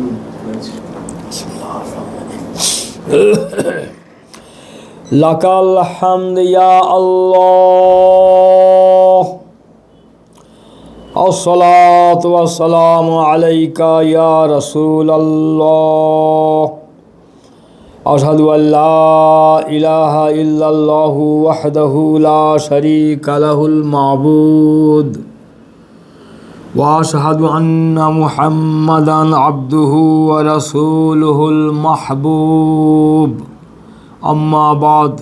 লাকাল হামদ ইয়া আল্লাহ। আসসালাতু ওয়াসসালামু আলাইকা ইয়া রাসূলুল্লাহ। আশহাদু আল্লা ইলাহা ইল্লাল্লাহু মাবুদ। واشهد ان محمدا عبده ورسوله المحبوب اما بعد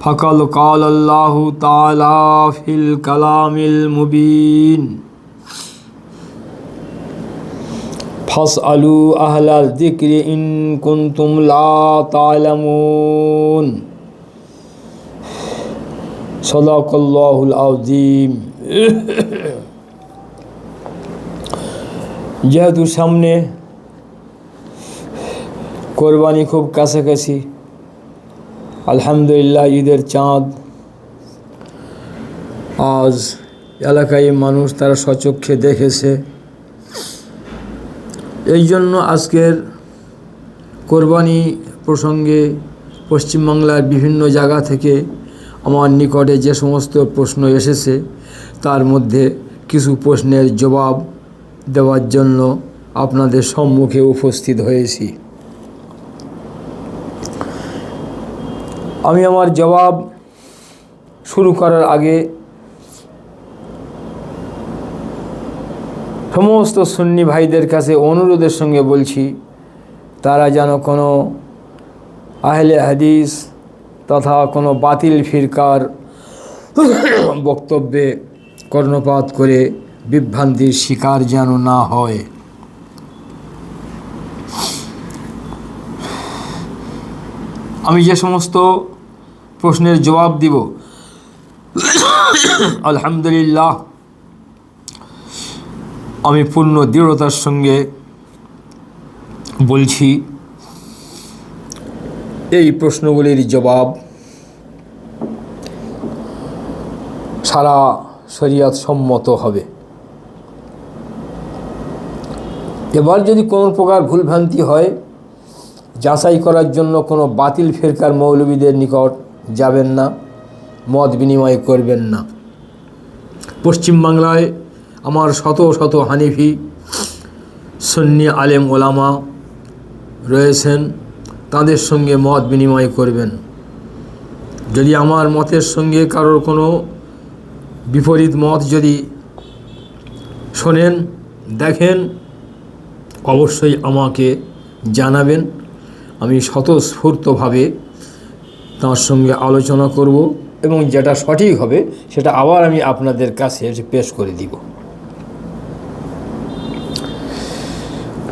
فقد قال الله تعالى في الكلام المبين فاسالوا اهل الذكر ان كنتم لا تعلمون صدق الله العظيم যেহেতু সামনে কোরবানি খুব কাছাকাছি, আলহামদুলিল্লাহ ঈদের চাঁদ। আজ এলাকায় মানুষ তারা সচক্ষে দেখেছে। এই জন্য আজকের কোরবানি প্রসঙ্গে পশ্চিমবাংলার বিভিন্ন জায়গা থেকে আমার নিকটে যে সমস্ত প্রশ্ন এসেছে, তার মধ্যে কিছু প্রশ্নের জবাব দেওয়ার জন্য আপনাদের সম্মুখে উপস্থিত হয়েছি। আমি আমার জবাব শুরু করার আগে সমস্ত সুন্নি ভাইদের কাছে অনুরোধের সঙ্গে বলছি, তারা যেন কোনো আহলে হাদিস তথা কোনো বাতিল ফিরকার বক্তব্যে কর্ণপাত করে বিভ্রান্তির শিকার যেন না হয়। আমি যে সমস্ত প্রশ্নের জবাব দিব, আলহামদুলিল্লাহ, আমি পূর্ণ দৃঢ়তার সঙ্গে বলছি, এই প্রশ্নগুলির জবাব সারা শরিয়াত সম্মত হবে। এবার যদি কোনো প্রকার ভুলভ্রান্তি হয়, যাচাই করার জন্য কোনো বাতিল ফেরকার মৌলবীদের নিকট যাবেন না, মত বিনিময় করবেন না। পশ্চিমবাংলায় আমার শত শত হানিফি, সন্নি আলেম ওলামা রয়েছেন, তাদের সঙ্গে মত বিনিময় করবেন। যদি আমার মতের সঙ্গে কারোর কোনো বিপরীত মত যদি শোনেন, দেখেন অবশ্যই আমাকে জানাবেন। আমি স্বতঃস্ফূর্তভাবে তার সঙ্গে আলোচনা করব এবং যেটা সঠিক হবে সেটা আবার আমি আপনাদের কাছে পেশ করে দিব।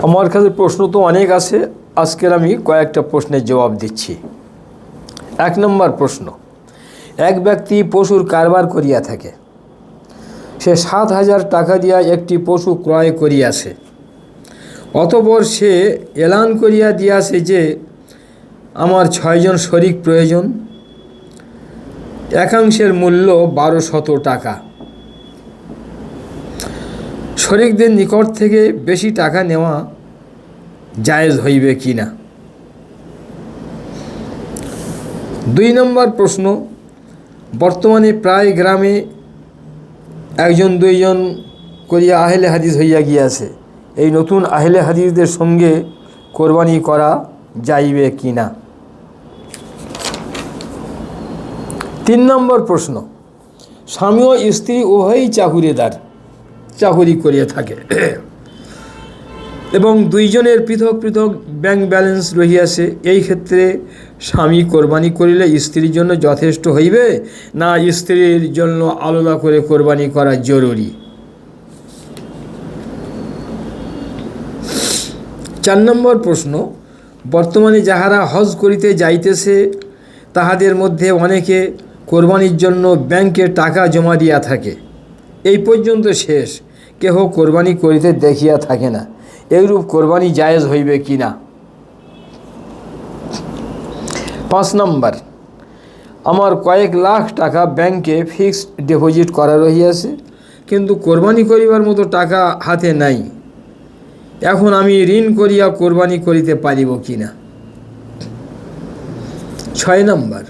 আমার কাছে প্রশ্ন তো অনেক আছে। আজকের আমি কয়েকটা প্রশ্নের জবাব দিচ্ছি। এক নম্বর প্রশ্ন, এক ব্যক্তি পশুর কারবার করিয়া থাকে। সে সাত হাজার টাকা দিয়া একটি পশু ক্রয় করিয়াছে। অতপর সে এলান করিয়া দিয়াছে যে, আমার ছয়জন শরিক প্রয়োজন। একাংশের মূল্য বারো শত টাকা। শরিকদের নিকট থেকে বেশি টাকা নেওয়া জায়েজ হইবে কি না? দুই নম্বর প্রশ্ন, বর্তমানে প্রায় গ্রামে একজন দুইজন করিয়া আহলে হাদিস হইয়া গিয়াছে। এই নতুন আহলে হাদিসদের সঙ্গে কোরবানি করা যাইবে কি না? তিন নম্বর প্রশ্ন। স্বামী ও স্ত্রী উভয়ই চাকুরিদার, চাকুরি করিয়া থাকে। এবং দুইজনের পৃথক পৃথক ব্যাংক ব্যালেন্স রহিয়াছে। এই ক্ষেত্রে স্বামী কোরবানি করিলে স্ত্রীর জন্য যথেষ্ট হইবে না স্ত্রীর জন্য আলাদা করে কোরবানি করা জরুরি? চার নম্বর প্রশ্ন, বর্তমানে যাহারা হজ করিতে যাইতেছে, তাহাদের মধ্যে অনেকে কোরবানির জন্য ব্যাংকে টাকা জমা দিয়া থাকে। এই পর্যন্ত শেষ। কেহ কোরবানি করিতে দেখিয়া থাকে না। এইরূপ কোরবানি জায়েজ হইবে কি না? পাঁচ নম্বর, আমার কয়েক লাখ টাকা ব্যাংকে ফিক্সড ডিপোজিট করা রহিয়াছে, কিন্তু কোরবানি করিবার মতো টাকা হাতে নাই। এখন আমি ঋণ করিয়া কোরবানি করিতে পারিব কি না ছয় নম্বর,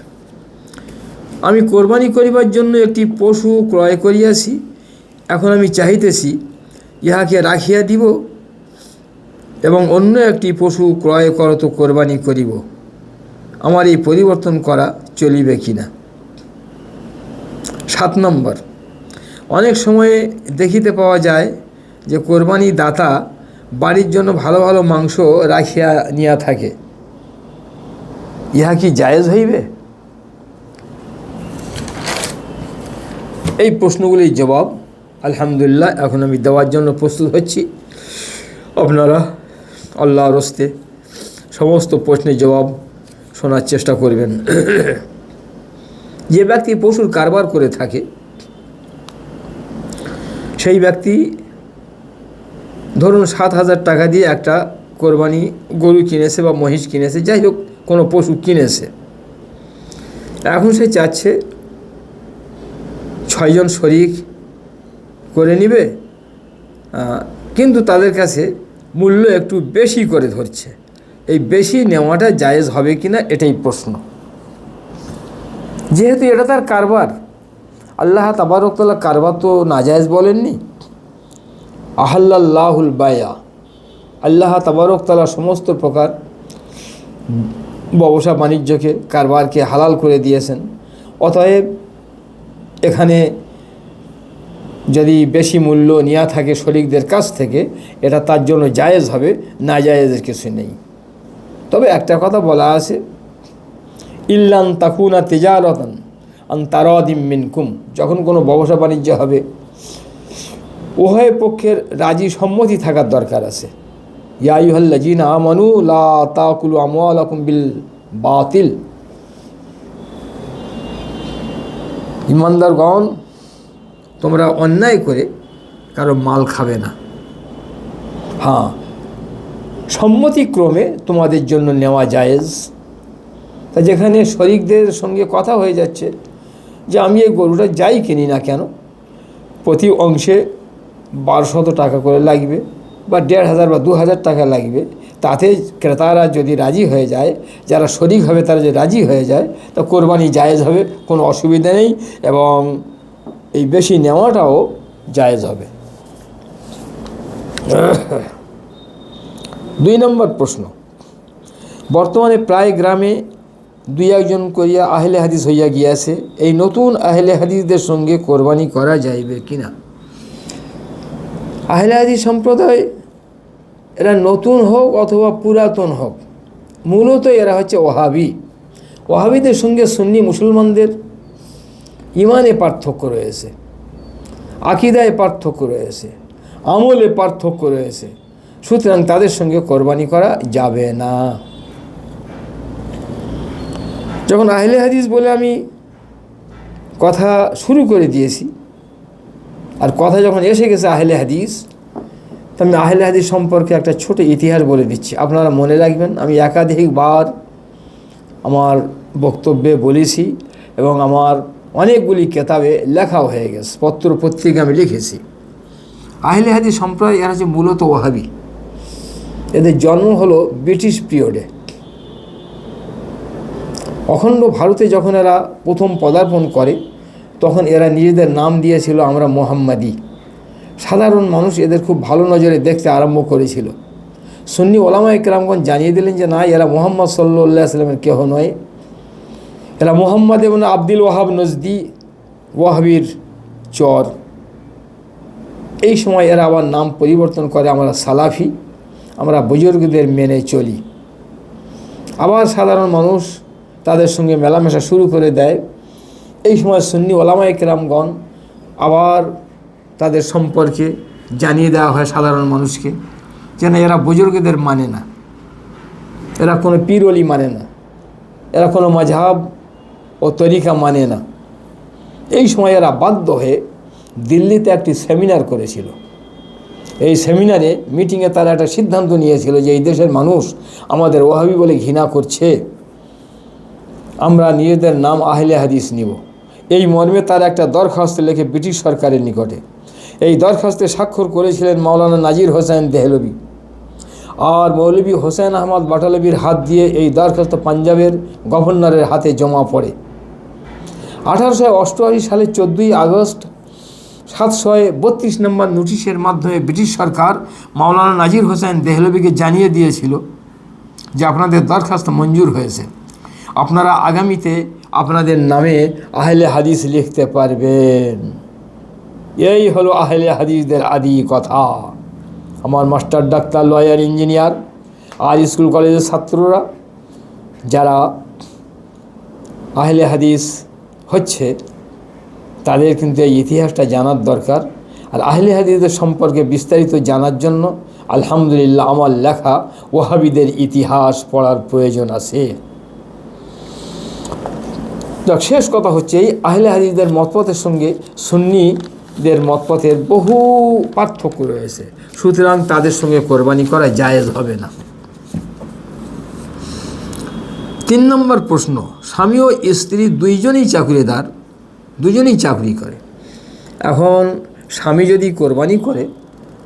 আমি কোরবানি করিবার জন্য একটি পশু ক্রয় করিয়াছি, এখন আমি চাহিতেছি ইহাকে রাখিয়া দিব এবং অন্য একটি পশু ক্রয় করত কোরবানি করিব। আমার এই পরিবর্তন করা চলিবে কি না সাত নম্বর, অনেক সময়ে দেখিতে পাওয়া যায় যে কোরবানি দাতা বাড়ির জন্য ভালো ভালো মাংস রাখিয়া নিয়া থাকে। ইহা কি জায়েজ হইবে? এই প্রশ্নগুলির জবাব আলহামদুলিল্লাহ, এখন আমি দেওয়ার জন্য প্রস্তুত হচ্ছি। আপনারা আল্লাহর হস্তে সমস্ত প্রশ্নের জবাব শোনার চেষ্টা করবেন। যে ব্যক্তি পশুর কারবার করে থাকে, সেই ব্যক্তি ধরুন সাত হাজার টাকা দিয়ে একটা কোরবানি গরু কিনেছে বা মহিষ কিনেছে, যাই হোক, কোনো পশু কিনেছে। এখন সে চাচ্ছে ছয়জন শরিক করে নিবে কিন্তু তাদের কাছে মূল্য একটু বেশি করে ধরছে। এই বেশি নেওয়াটা জায়েজ হবে কি না এটাই প্রশ্ন। যেহেতু এটা তার কারবার, আল্লাহ তাবারকতলা কারবার তো নাজায়েজ বলেননি। আহাল্লাহুল বায়া। আল্লাহ তাবারকতলা সমস্ত প্রকার ব্যবসা বাণিজ্যকে, কারবারকে হালাল করে দিয়েছেন। অতএব এখানে যদি বেশি মূল্য নেওয়া থাকে শরিকদের কাছ থেকে, এটা তার জন্য জায়েজ হবে, না জায়েজের কিছু নেই। তবে একটা কথা বলা আছে, ইল্লান তাকুনা তেজারতন আন তারাদিম মিনকুম। যখন কোনো ব্যবসা বাণিজ্য হবে উভয় পক্ষের রাজি সম্মতি থাকার দরকার আছে। ইয়াইহল্লাজিন আমানু লা বিল বাতিল। ইমানদারগণ, তোমরা অন্যায় করে কারও মাল খাবে না। হ্যাঁ সম্মতিক্রমে তোমাদের জন্য নেওয়া জায়েজ। তা যেখানে শরিকদের সঙ্গে কথা হয়ে যাচ্ছে যে, আমি এই গরুটা যাই কিনি না কেন? প্রতি অংশে বারোশত টাকা করে লাগবে বা দেড় হাজার বা দু হাজার টাকা লাগবে। তাতে ক্রেতারা যদি রাজি হয়ে যায়, যারা শরিক হবে তারা যদি রাজি হয়ে যায়, তো কোরবানি জায়েজ হবে, কোনো অসুবিধা নেই এবং এই বেশি নেওয়াটাও জায়েজ হবে। দুই নম্বর প্রশ্ন। বর্তমানে প্রায় গ্রামে দুই একজন করিয়া আহলে হাদিস হইয়া গিয়াছে, এই নতুন আহলে হাদিসদের সঙ্গে কোরবানি করা যাইবে কিনা? আহলে হাদিস সম্প্রদায়, এরা নতুন হোক অথবা পুরাতন হোক, মূলত এরা হচ্ছে ওহাবি ওহাবিদের সঙ্গে সুন্নি মুসলমানদের ইমানে পার্থক্য রয়েছে, আকিদায় পার্থক্য রয়েছে, আমলে পার্থক্য রয়েছে, সুতরাং তাদের সঙ্গে কোরবানি করা যাবে না। যখন আহলে হাদিস বলে আমি কথা শুরু করে দিয়েছি আর কথা যখন এসে গেছে আহলে হাদিস, তো আমি আহলে হাদিস সম্পর্কে একটা ছোট ইতিহাস বলে দিচ্ছি। আপনারা মনে রাখবেন, আমি একাধিকবার আমার বক্তব্যে বলেছি এবং আমার অনেকগুলি কেতাবে লেখাও হয়ে গেছে পত্র পত্রিকা আমি লিখেছি। আহলে হাদিস সম্প্রদায়, এরা হচ্ছে মূলত ওহাবি এদের জন্ম হলো ব্রিটিশ পিরিয়ডে। অখণ্ড ভারতে যখন এরা প্রথম পদার্পণ করে তখন এরা নিজেদের নাম দিয়েছিল আমরা মোহাম্মদী। সাধারণ মানুষ এদের খুব ভালো নজরে দেখতে আরম্ভ করেছিল। সুন্নি ওলামা ইকরামগঞ্জ জানিয়ে দিলেন যে, না, এরা মোহাম্মদ সাল্লাহ সাল্লামের কেহ নয়। এরা মোহাম্মদ এবং আব্দুল ওয়াহাব নজদি ওয়াহাবির চর। এই সময় এরা আবার নাম পরিবর্তন করে আমরা সালাফি, আমরা বুজুর্গদের মেনে চলি। আবার সাধারণ মানুষ তাদের সঙ্গে মেলামেশা শুরু করে দেয়। এই সময় সুন্নি ওলামাই কেরামগণ আবার তাদের সম্পর্কে জানিয়ে দেওয়া হয় সাধারণ মানুষকে যেন এরা বুজুর্গদের মানে না। এরা কোনো পিরলি মানে না। এরা কোনো মাঝহাব ও তরিকা মানে না। এই সময় এরা বাধ্য হয়ে দিল্লিতে একটি সেমিনার করেছিল। এই সেমিনারে মিটিংয়ে তারা একটা সিদ্ধান্ত নিয়েছিল যে এই দেশের মানুষ আমাদের ওহাবি বলে ঘৃণা করছে। আমরা নিজেদের নাম আহলে হাদিস নিব। এই মর্মে তার একটা দরখাস্ত লেখে ব্রিটিশ সরকারের নিকটে। এই দরখাস্তে স্বাক্ষর করেছিলেন মাওলানা নাজির হোসেন দেহলবি আর মৌলভী হোসেন আহমদ বাটালবির হাত দিয়ে এই দরখাস্ত পাঞ্জাবের গভর্নরের হাতে জমা পড়ে। আঠারোশো অষ্টআশি সালের চোদ্দোই আগস্ট সাতশো বত্রিশ নম্বর নোটিশের মাধ্যমে ব্রিটিশ সরকার মাওলানা নাজির হোসেন দেহলবিকে জানিয়ে দিয়েছিল যে আপনাদের দরখাস্ত মঞ্জুর হয়েছে। আপনারা আগামীতে আপনাদের নামে আহলে হাদিস লিখতে পারবেন। এই হলো আহলে হাদিসদের আদি কথা। আমার মাস্টার ডাক্তার, লয়ার, ইঞ্জিনিয়ার, আর স্কুল কলেজের ছাত্ররা, যারা আহলে হাদিস হচ্ছে, তাদের কিন্তু এই ইতিহাসটা জানার দরকার। আর আহলে হাদিসদের সম্পর্কে বিস্তারিত জানার জন্য আলহামদুলিল্লাহ আমার লেখা ওহাবিদের ইতিহাস পড়ার প্রয়োজন আছে। দেখ শেষ কথা হচ্ছে এই আহলে হাদিসদের মতপথের সঙ্গে সুন্নিদের মতপথের বহু পার্থক্য রয়েছে। সুতরাং তাদের সঙ্গে কোরবানি করা জায়েজ হবে না। তিন নম্বর প্রশ্ন, স্বামী ও স্ত্রী দুইজনই চাকরিদার দুজনেই চাকরি করে। এখন স্বামী যদি কোরবানি করে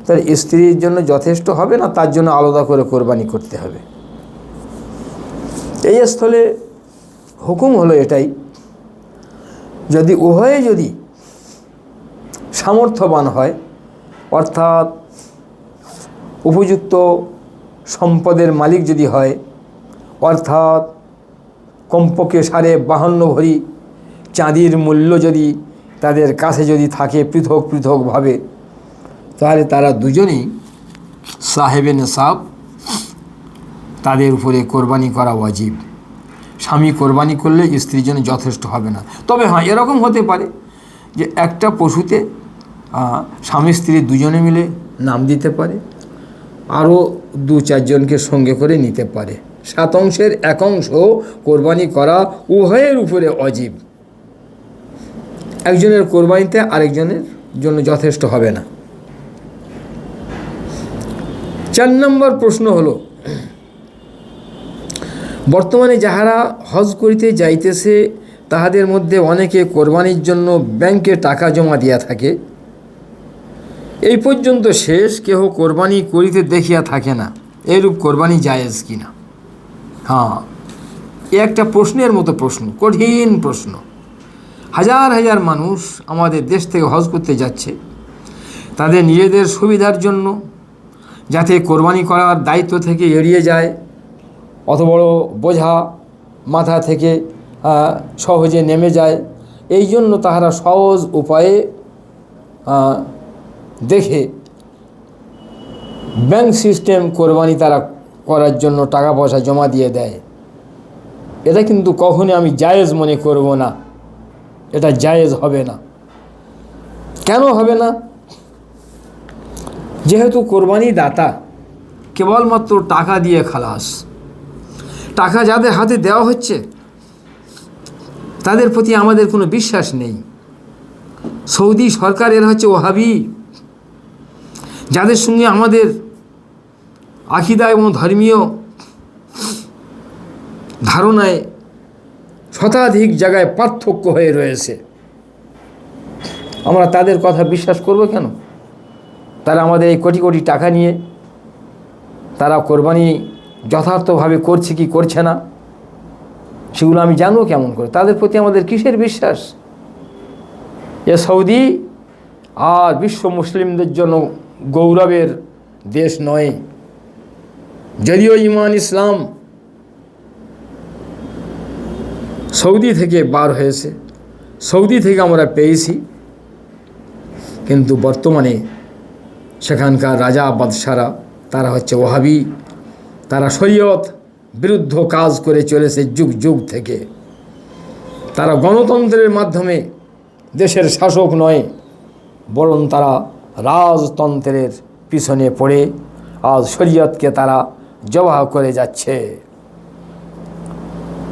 তার স্ত্রীর জন্য যথেষ্ট হবে না, তার জন্য আলাদা করে কোরবানি করতে হবে। এই স্থলে হুকুম হলো এটাই যদি উভয়ে যদি সামর্থ্যবান হয়, অর্থাৎ উপযুক্ত সম্পদের মালিক যদি হয়, অর্থাৎ কমপক্ষে সাড়ে বাহান্ন ভরি চাঁদির মূল্য যদি তাদের কাছে যদি থাকে পৃথক পৃথকভাবে, তাহলে তারা দুজনেই সাহেবে নেশাব, তাদের উপরে কোরবানি করা ওয়াজিব। স্বামী কোরবানি করলে স্ত্রীর জন্য যথেষ্ট হবে না। তবে হ্যাঁ এরকম হতে পারে যে একটা পশুতে স্বামী স্ত্রী দুজনে মিলে নাম দিতে পারে, আরও দু চারজনকে সঙ্গে করে নিতে পারে। সাত অংশের এক অংশ কোরবানি করা উভয়ের উপরে অজীব। একজনের কোরবানিতে আরেকজনের জন্য যথেষ্ট হবে না। চার নম্বর প্রশ্ন হলো বর্তমানে যাহারা হজ করিতে যাইতেছে, তাহাদের মধ্যে অনেকে কোরবানির জন্য ব্যাংকে টাকা জমা দিয়া থাকে। এই পর্যন্ত শেষ, কেহ কোরবানি করিতে দেখিয়া থাকে না। এরূপ কোরবানি জায়েজ কিনা? হ্যাঁ এ একটা প্রশ্নের মতো প্রশ্ন, কঠিন প্রশ্ন। হাজার হাজার মানুষ আমাদের দেশ থেকে হজ করতে যাচ্ছে। তাদের নিজেদের সুবিধার জন্য, যাতে কোরবানি করার দায়িত্ব থেকে এড়িয়ে যায়। অত বড় বোঝা মাথা থেকে সহজে নেমে যায়। এই জন্য তাহারা সহজ উপায়ে দেখে ব্যাংক সিস্টেম কোরবানি তারা করার জন্য টাকা পয়সা জমা দিয়ে দেয়। এটা কিন্তু কখনই আমি জায়েজ মনে করব না। এটা জায়েজ হবে না। কেন হবে না? যেহেতু কোরবানি দাতা, কেবলমাত্র টাকা দিয়ে খালাস। টাকা যাদের হাতে দেওয়া হচ্ছে, তাদের প্রতি আমাদের কোনো বিশ্বাস নেই। সৌদি সরকার এরা হচ্ছে ওহাবি। যাদের সঙ্গে আমাদের আকিদা এবং ধর্মীয় ধারণায় শতাধিক জায়গায় পার্থক্য হয়ে রয়েছে। আমরা তাদের কথা বিশ্বাস করব কেন? তারা আমাদের এই কোটি কোটি টাকা নিয়ে তারা কোরবানি যথার্থভাবে করছে কি করছে না, সেগুলো আমি জানব কেমন করে। তাদের প্রতি আমাদের কিসের বিশ্বাস? এ সৌদি আর বিশ্ব মুসলিমদের জন্য গৌরবের দেশ নয়। যদিও ইমান ইসলাম সৌদি থেকে বার হয়েছে, সৌদি থেকে আমরা পেয়েছি, কিন্তু বর্তমানে সেখানকার রাজা, বাদশারা, তারা হচ্ছে ওহাবি। তারা শরীয়ত বিরুদ্ধ কাজ করে চলেছে যুগ যুগ থেকে। তারা গণতন্ত্রের মাধ্যমে দেশের শাসক নয়, বরং তারা রাজতন্ত্রের পিছনে পড়ে আজ শরীয়তকে তারা জবাহ করে যাচ্ছে।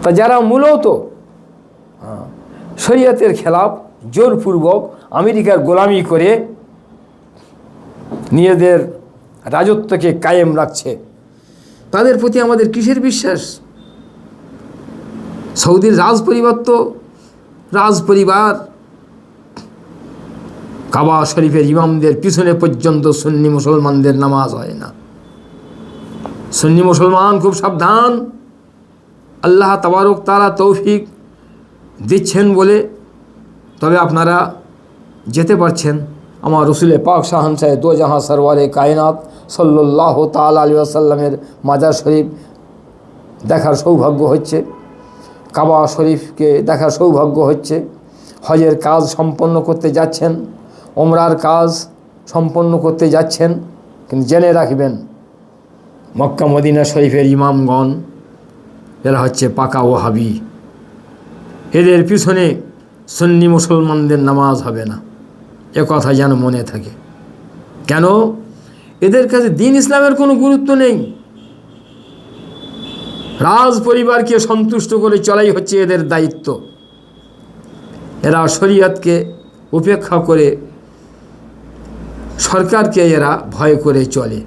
তা যারা মূলত শরীয়তের খেলাফ, জোরপূর্বক আমেরিকার গোলামি করে নিজেদের রাজত্বকে কায়েম রাখছে তাদের প্রতি আমাদের কিসের বিশ্বাস? সৌদির রাজ পরিবার তো রাজ পরিবার কাবা শরীফের ইমামদের পিছনে পর্যন্ত সুন্নি মুসলমানদের নামাজ হয় না। সুন্নি মুসলমান খুব সাবধান। আল্লাহ তাবারক তারা তৌফিক দিচ্ছেন বলে তবে আপনারা যেতে পারছেন। আমার রসুলে পাক শাহান সাহেব দো জাহাঁ সরওয়ারে কায়নাত সাল্লাহ তাল আলী আসাল্লামের মাজার শরীফ দেখার সৌভাগ্য হচ্ছে। কাবা শরীফকে দেখার সৌভাগ্য হচ্ছে। হজের কাজ সম্পন্ন করতে যাচ্ছেন, ওমরার কাজ সম্পন্ন করতে যাচ্ছেন, কিন্তু জেনে রাখবেন, মক্কা মদিনা শরীফের ইমামগণ, এরা হচ্ছে পাকা ওহাবি। এদের পিছনে সুন্নি মুসলমানদের নামাজ হবে না। এ কথা যেন মনে থাকে। কেন? এদের কাছে দিন ইসলামের কোনো গুরুত্ব নেই। রাজ পরিবারকে সন্তুষ্ট করে চলাই হচ্ছে এদের দায়িত্ব। এরা শরীয়তকে উপেক্ষা করে সরকারকে এরা ভয় করে চলে।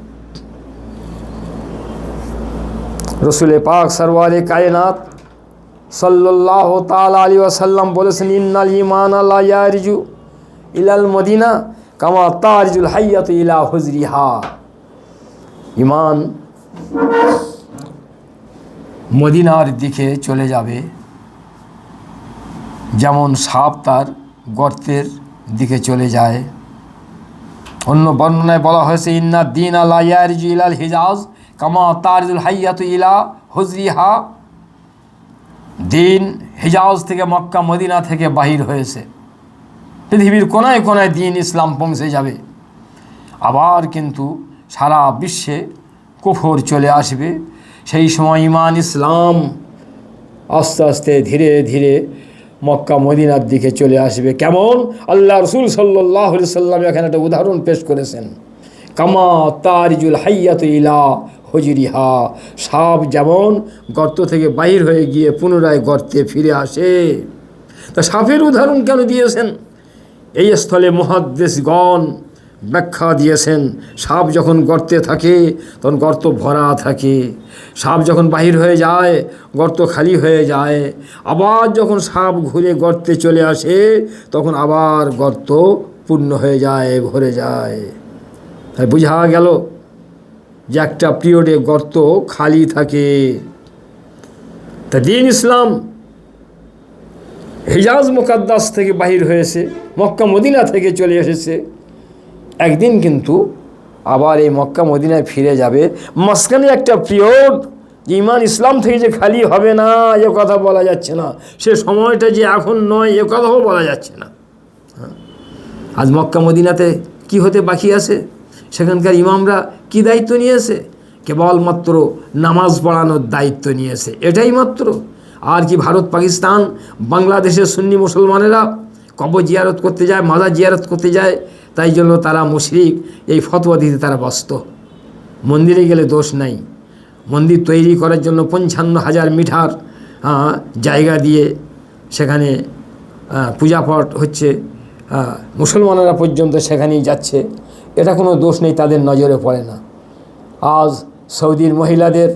রসুলে পাক সরওয়ারে কায়নাত সাল্লাহ তাল আলী ওয়াসাল্লাম বলেছেন, ইন্নাল ইমান আল্লাহ ইলাল মদিনা কামা তারজুল হাইয়াত ইলা হুজরিহা। ইমান মদিনার দিকে চলে যাবে, যেমন সাপ তার গর্তের দিকে চলে যায়। অন্য বর্ণনায় বলা হয়েছে, ইন্না দিন ইয়ারজু ইলাল হিজাজ কামা তারজুল হাইয়াত ইলা হুজরিহা। দিন হিজাজ থেকে মক্কা মদিনা থেকে বাহির হয়েছে। পৃথিবীর কোনায় কোনায় দিন ইসলাম পৌঁছে যাবে। আবার কিন্তু সারা বিশ্বে কুফর চলে আসবে। সেই সময় ইমান ইসলাম আস্তে আস্তে ধীরে ধীরে মক্কা, মদিনার দিকে চলে আসবে। কেমন? আল্লাহ রসুল সাল্লাহ সাল্লাম এখানে একটা উদাহরণ পেশ করেছেন। কামা তারিজুল হাইয়াত ইলা হজিরিহা। সাপ যেমন গর্ত থেকে বাহির হয়ে গিয়ে পুনরায় গর্তে ফিরে আসে। তা সাপের উদাহরণ কেন দিয়েছেন? এই স্থলে মহাদ্দেশগণ ব্যাখ্যা দিয়েছেন, সাপ যখন গর্তে থাকে, তখন গর্ত ভরা থাকে। সাপ যখন বাহির হয়ে যায়, গর্ত খালি হয়ে যায়। আবার যখন সাপ ঘুরে গর্তে চলে আসে, তখন আবার গর্ত পূর্ণ হয়ে যায়, ভরে যায়। তাই বোঝা গেল যে একটা পিরিয়ডে গর্ত খালি থাকে। তা দিন ইসলাম হিজাজ মুকাদ্দাস থেকে বাহির হয়েছে, মক্কা মদিনা থেকে চলে এসেছে। একদিন কিন্তু আবার এই মক্কা মদিনায় ফিরে যাবে। মাঝখানে একটা পিরিয়ড যে ইমান ইসলাম থেকে যে খালি হবে না, এ কথা বলা যাচ্ছে না। সে সময়টা যে এখন নয়, এ কথাও বলা যাচ্ছে না। হ্যাঁ। আজ মক্কা মদিনাতে কি হতে বাকি আছে? সেখানকার ইমামরা কি দায়িত্ব নিয়েছে? কেবলমাত্র নামাজ পড়ানোর দায়িত্ব নিয়েছে। এটাই মাত্র। আর কি ভারত পাকিস্তান বাংলাদেশের সুন্নি মুসলমানেরা কবর জিয়ারত করতে যায় মাজার জিয়ারত করতে যায় তাই জন্য তারা মুশরিক এই ফতোয়া দিতে তারা ব্যস্ত। মন্দিরে গেলে দোষ নাই। মন্দির তৈরি করার জন্য পঞ্চান্ন হাজার মিটার জায়গা দিয়ে সেখানে আহ, পূজাপাঠ হচ্ছে মুসলমানেরা পর্যন্ত সেখানেই যাচ্ছে। এটা কোনো দোষ নেই তাদের নজরে পড়ে না। আজ সৌদির মহিলাদের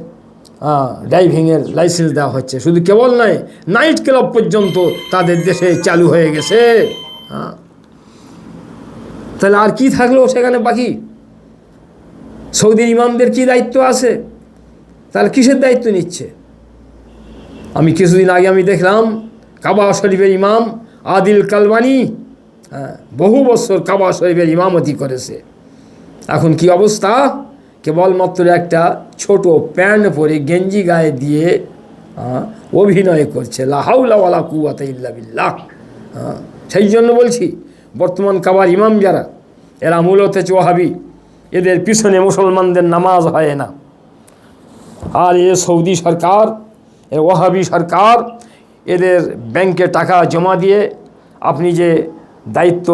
ড্রাইভিংয়ের লাইসেন্স দেওয়া হচ্ছে। শুধু কেবল নয় নাইট ক্লাব পর্যন্ত তাদের দেশে চালু হয়ে গেছে। হ্যাঁ তাহলে আর কি থাকল সেখানে বাকি? সৌদির ইমামদের কি দায়িত্ব আছে? তাহলে কিসের দায়িত্ব নিচ্ছে? আমি কিছুদিন আগে আমি দেখলাম কাবা শরীফের ইমাম আদিল কালবানি হ্যাঁ, বহু বছর কাবা শরীফের ইমামতি করেছে। এখন কি অবস্থা? কেবলমাত্র একটা ছোট প্যান্ট পরে গেঞ্জি গায়ে দিয়ে অভিনয় করছে। লাহাউলাওয়ালা কুয়াতে ইল্লা বিল্লাহ। হ্যাঁ, সেই জন্য বলছি বর্তমান কাবার ইমাম যারা এরা মূলত হচ্ছে ওহাবি এদের পিছনে মুসলমানদের নামাজ হয় না। আর এ সৌদি সরকার এ ওহাবি সরকার এদের ব্যাংকে টাকা জমা দিয়ে আপনি যে দায়িত্ব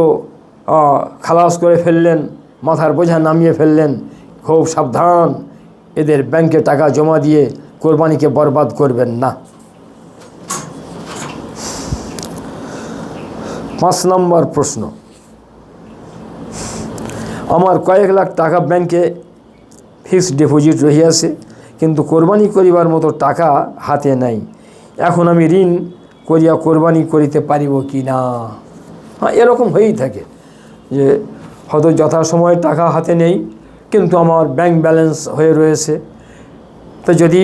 খালাস করে ফেললেন মাথার বোঝা নামিয়ে ফেললেন খুব সাবধান। এদের ব্যাংকে টাকা জমা দিয়ে কোরবানিকে বরবাদ করবেন না। পাঁচ নম্বর প্রশ্ন। আমার কয়েক লাখ টাকা ব্যাংকে ফিক্সড ডিপোজিট রহিয়াছে, কিন্তু কোরবানি করিবার মতো টাকা হাতে নাই। এখন আমি ঋণ করিয়া কোরবানি করিতে পারিব কি না? হ্যাঁ এরকম হয়েই থাকে যে হয়তো যথাসময়ে টাকা হাতে নেই কিন্তু আমার ব্যাংক ব্যালেন্স হয়ে রয়েছে। তো যদি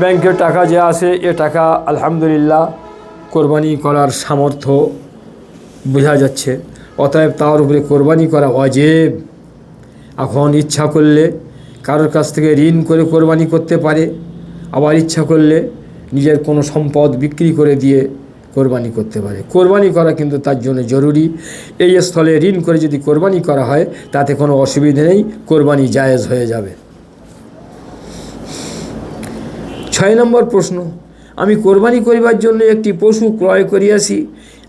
ব্যাংকের টাকা যে আসে, এ টাকা আলহামদুলিল্লাহ কোরবানি করার সামর্থ্য বোঝা যাচ্ছে। অতএব তার উপরে কোরবানি করা অজেব। এখন ইচ্ছা করলে কারোর কাছ থেকে ঋণ করে কোরবানি করতে পারে। আবার ইচ্ছা করলে নিজের কোনো সম্পদ বিক্রি করে দিয়ে কোরবানি করতে পারে। কোরবানি করা কিন্তু তার জন্য জরুরি। এই স্থলে ঋণ করে যদি কোরবানি করা হয়, তাতে কোনো অসুবিধে নেই, কোরবানি জায়েজ হয়ে যাবে। ছয় নম্বর প্রশ্ন, আমি কোরবানি করিবার জন্য একটি পশু ক্রয় করিয়াছি,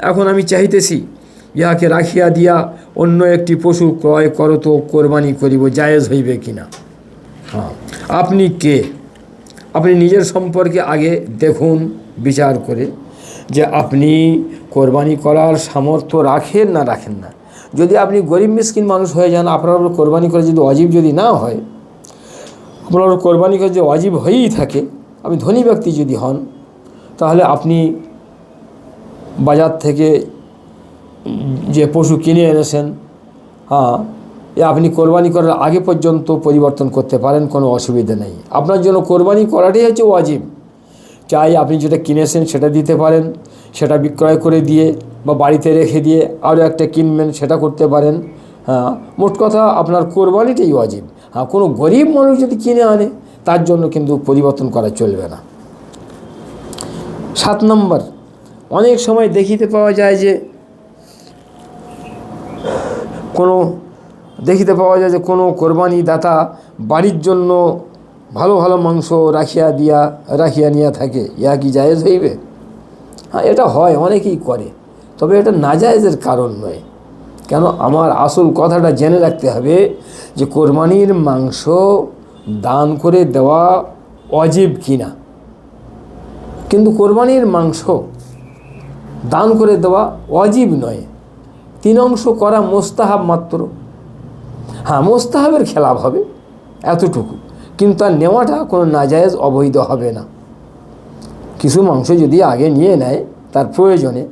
এখন আমি চাহিতেছি, ইহাকে রাখিয়া দিয়া অন্য একটি পশু ক্রয় করো তো কোরবানি করিব, জায়েজ হইবে কিনা? হ্যাঁ। আপনি কে? আপনি নিজের সম্পর্কে আগে দেখুন, বিচার করে। যে আপনি কোরবানি করার সামর্থ্য রাখেন না রাখেন না। যদি আপনি গরিব মিসকিন মানুষ হয়ে যান, আপনার কোরবানি করে যদি অজীব যদি না হয়, আপনার কোরবানি করে যে অজীব হয়েই থাকে, আপনি ধনী ব্যক্তি যদি হন, তাহলে আপনি বাজার থেকে যে পশু কিনে এনেছেন হ্যাঁ এ আপনি কোরবানি করার আগে পর্যন্ত পরিবর্তন করতে পারেন, কোনো অসুবিধা নেই। আপনার জন্য কোরবানি করাটাই হচ্ছে ওয়াজিব। চাই আপনি যেটা কিনেছেন সেটা দিতে পারেন, সেটা বিক্রয় করে দিয়ে বা বাড়িতে রেখে দিয়ে আরও একটা কিনবেন, সেটা করতে পারেন। হ্যাঁ মোট কথা আপনার কোরবানিটাই ওয়াজিব। হ্যাঁ কোনো গরিব মানুষ যদি কিনে আনে, তার জন্য কিন্তু পরিবর্তন করা চলবে না। সাত নম্বর, অনেক সময় দেখিতে পাওয়া যায় যে কোনো, দেখিতে পাওয়া যায় যে কোনো কোরবানি দাতা বাড়ির জন্য ভালো ভালো মাংস রাখিয়া দিয়া, রাখিয়া নিয়ে থাকে। ইয়া কি জায়েজ হইবে? হ্যাঁ এটা হয়, অনেকেই করে। তবে এটা নাজায়েজের কারণ নয়। কেন? আমার আসল কথাটা জেনে রাখতে হবে যে কোরবানির মাংস দান করে দেওয়া অজীব কিনা কিন্তু কোরবানির মাংস দান করে দেওয়া অজীব নয়। তিন অংশ করা মোস্তাহাব মাত্র। হ্যাঁ মোস্তাহাবের খেলাপ হবে, এতটুকু। কিন্তু তার নেওয়াটা কোনো নাজায়েজ অবৈধ হবে না। কিছু মাংস যদি আগে নিয়ে নেয় তার প্রয়োজনে,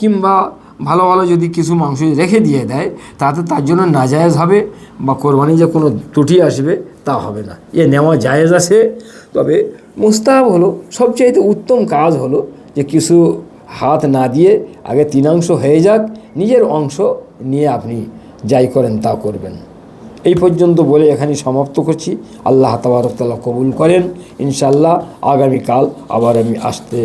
কিংবা ভালো ভালো যদি কিছু মাংস রেখে দিয়ে দেয়, তাতে তার জন্য নাজায়েজ হবে বা কোরবানি যে কোনো ত্রুটি আসবে তা হবে না। এ নেওয়া জায়েজ আছে, তবে মুস্তাহাব হলো, সবচাইতে উত্তম কাজ হলো যে কিছু হাত না দিয়ে আগে তিনাংশ হয়ে যাক, নিজের অংশ নিয়ে আপনি যাই করেন তা করবেন। এই পর্যন্ত বলে এখানে সমাপ্ত করছি। আল্লাহ তাবারকতাল্লাহ কবুল করেন। ইনশাল্লাহ আগামীকাল আবার আমি আসতে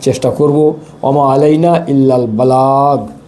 চেষ্টা করব। অমা আলাইনা ইল্লাল বালাগ।